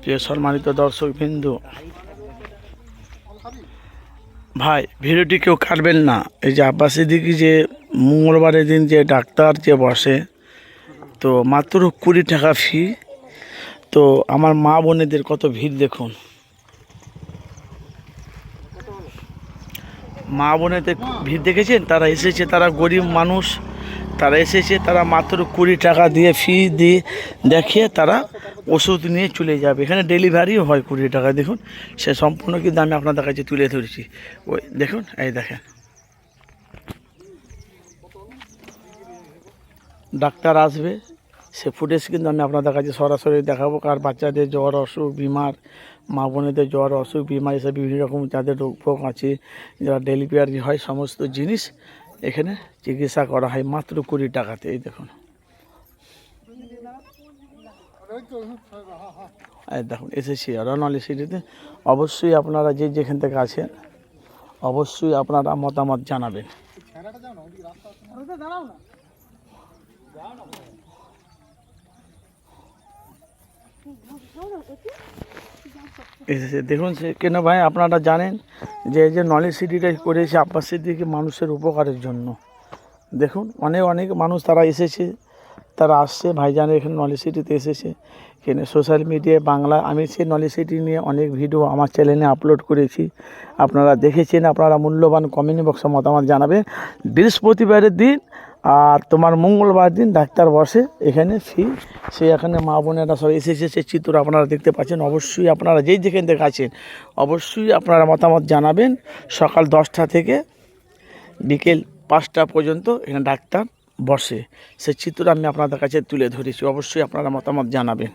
প্রিয় সম্মানিত দর্শক বিন্দু, ভাই, ভিডিওটি কেউ কাটবেন না। এই যে আব্বাসি দিকে যে মঙ্গলবারের দিন যে ডাক্তার যে বসে, তো মাত্র কুড়ি টাকা ফি তো আমার মা বোনেদের কত ভিড় দেখুন। মা বোনেদের ভিড় দেখেছেন? তারা এসেছে, তারা গরিব মানুষ। তারা এসেছে, তারা মাত্র কুড়ি টাকা দিয়ে ফি দিয়ে দেখিয়ে তারা ওষুধ নিয়ে চলে যাবে। এখানে ডেলিভারিও হয় কুড়ি টাকা, দেখুন। সে সম্পূর্ণ কিন্তু আমি আপনাদের কাছে তুলে ধরেছি। ওই দেখুন, এই দেখেন। ডাক্তার আসবে, সে ফুটেজ কিন্তু আমি আপনাদের কাছে সরাসরি দেখাবো। কার বাচ্চাদের জ্বর, অসুখ, বিমার, মা বোনেদের জ্বর, অসুখ, বিমার, এসব বিভিন্ন রকম যাদের রোগ ফোগ আছে, যারা ডেলিভারি হয়, সমস্ত জিনিস এখানে চিকিৎসা করা হয় মাত্র কুড়ি টাকাতে, এই দেখুন। দেখুন, এসেছি। রনালি সিটিতে অবশ্যই আপনারা যে যেখান থেকে আছেন, অবশ্যই আপনারা মতামত জানাবেন। এসেছে দেখুন সে কেন ভাই, আপনারা জানেন যে এই যে নলেজ সিটিটা করেছে আব্বাস সিদ্দিকি মানুষের উপকারের জন্য। দেখুন, অনেক অনেক মানুষ তারা এসেছে, তারা আসছে, ভাইজান এখানে নলেজ সিটিতে এসেছে। এখানে সোশ্যাল মিডিয়ায় বাংলা, আমি সেই নলেজ সিটি নিয়ে অনেক ভিডিও আমার চ্যানেলে আপলোড করেছি। আপনারা দেখেছেন, আপনারা মূল্যবান কমেন্ট বক্সে মতামত জানাবেন। বৃহস্পতিবারের দিন আর তোমার মঙ্গলবার দিন ডাক্তার বসে এখানে ফি সে এখানে মা বোনেরা সব এসেছে সেই চিত্র আপনারা দেখতে পাচ্ছেন। অবশ্যই আপনারা যেই যেখান থেকে আছেন, অবশ্যই আপনারা মতামত জানাবেন। সকাল দশটা থেকে বিকেল পাঁচটা পর্যন্ত এখানে ডাক্তার বসে। সে চিত্র আমি আপনাদের কাছে তুলে ধরেছি। অবশ্যই আপনারা মতামত জানাবেন।